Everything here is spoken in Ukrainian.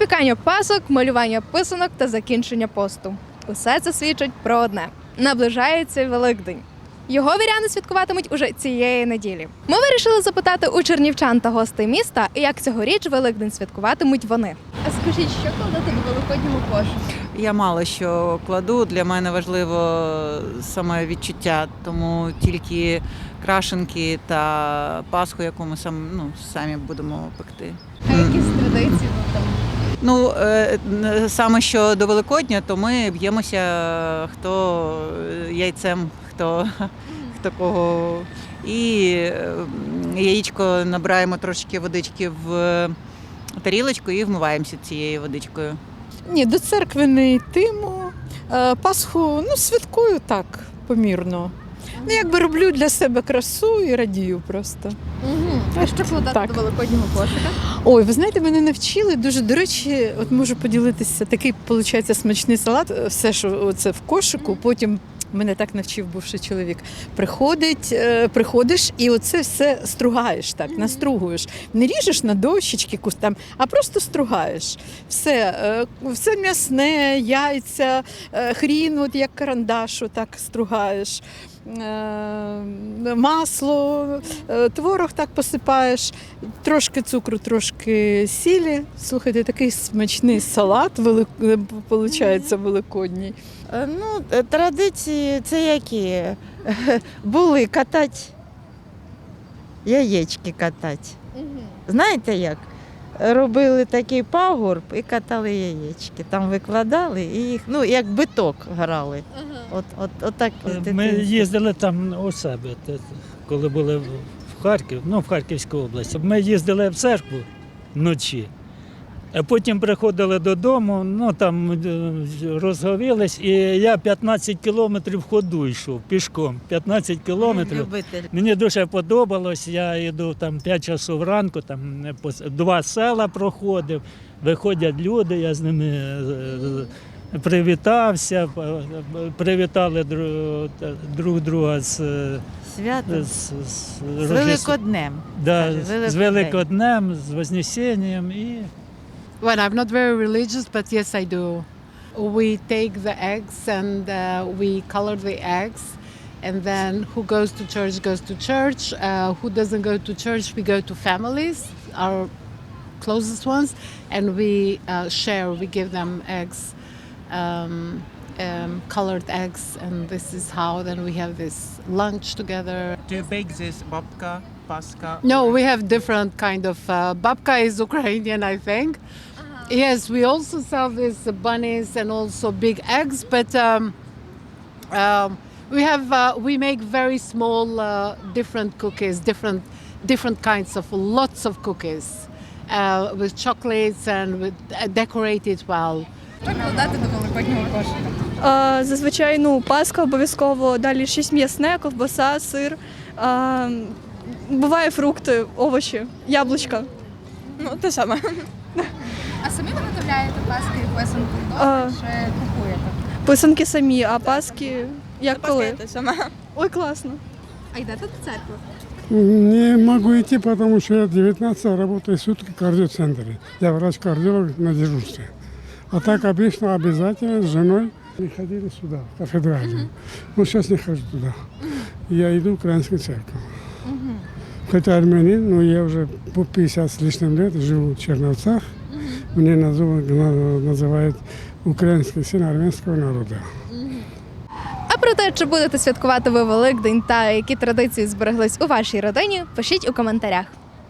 Випікання пасок, малювання писанок та закінчення посту. Усе це свідчить про одне: наближається Великдень. Його віряни святкуватимуть уже цієї неділі. Ми вирішили запитати у чернівчан та гостей міста, як цьогоріч Великдень святкуватимуть вони. А скажіть, що кладете до великоднього кошика? Я мало що кладу. Для мене важливо саме відчуття, тому тільки крашенки та пасху, яку ми сам, ну, самі будемо пекти. А якісь традиції ви там? Ну, е, саме що до Великодня, то ми б'ємося хто яйцем, хто, хто кого. І е, яєчко набираємо трошки водички в тарілочку і вмиваємося цією водичкою. Ні, до церкви не йтиму. Е, Пасху ну, святкую так, помірно. Ну, якби роблю для себе красу і радію просто. Угу. А що кладете Так. до великоднього кошика? Ой, ви знаєте, мене навчили дуже. До речі, от можу поділитися. Такий виходить смачний салат. Все, що це в кошику, потім. Мене так навчив бувший чоловік. Приходить, е, приходиш і оце все стругаєш так, настругуєш. Не ріжеш на дощечки кус там, а просто стругаєш. Все, е, все м'ясне, яйця, е, хрін, от як карандашу, так стругаєш. Е, Масло, е, творог так посипаєш, трошки цукру, трошки сілі. Слухайте, такий смачний салат, велик... виходить, великодній. Е, Ну, е, традиції це які? Були катати, яєчки катати. Знаєте як? Робили такий пагорб і катали яєчки. Там викладали і їх, ну, як биток грали. От, от, от так Ми їздили там у себе, коли були в в Харків, ну в Харківській області. Ми їздили в церкву вночі, а потім приходили додому, ну там е, розговілись, і я 15 кілометрів ходу йшов пішком. 15 кілометрів. Любитель. Мені дуже подобалось. Я йду там 5 часов ранку, там е, два села проходив. Виходять люди, я з ними е, привітався, привітали друг друга з, е, Свято. з, з, З Великоднем. да, з Великоднем, з Вознесенням і Well, I'm not very religious, but yes, I do. We take the eggs and uh, we color the eggs, and then who goes to church goes to church. Uh, who doesn't go to church, we go to families, our closest ones, and we uh, share. We give them eggs, um, um, colored eggs, and this is how. Then we have this lunch together. Do you bake this babka, paska? No, we have different kind of uh, babka is Ukrainian, I think. Yes, we also sell these bunnies and also big eggs, but um, um, we have uh, we make very small, uh, different cookies, different different kinds of lots of cookies uh, with chocolates and with uh, decorated well. Що кладете до великоднього кошика? Зазвичай ну, паска обов'язково, далі щось м'ясне, ковбаса, сир. А, буває фрукти, овочі, яблучка. Ну, те саме. А самі виготовляєте паски і писанки вдома чи купуєте? Писанки самі, а паски як коли? сама. Ой, класно. А йдете до церкви? Не могу идти, потому что я 19 работаю сутки в кардиоцентре. Я врач-кардиолог на дежурстве. А так обычно обязательно с женой не ходили сюда, в кафедральную. Ну, сейчас не хожу туда. Я иду в украинскую церковь. Хотя армянин, но я уже по 50 с лишним лет живу в Черновцах. Мне называют, называют украинский сын армянского народа. А про те, чи будете святкувати ви Великдень та які традиції збереглись у вашій родині, пишіть у коментарях.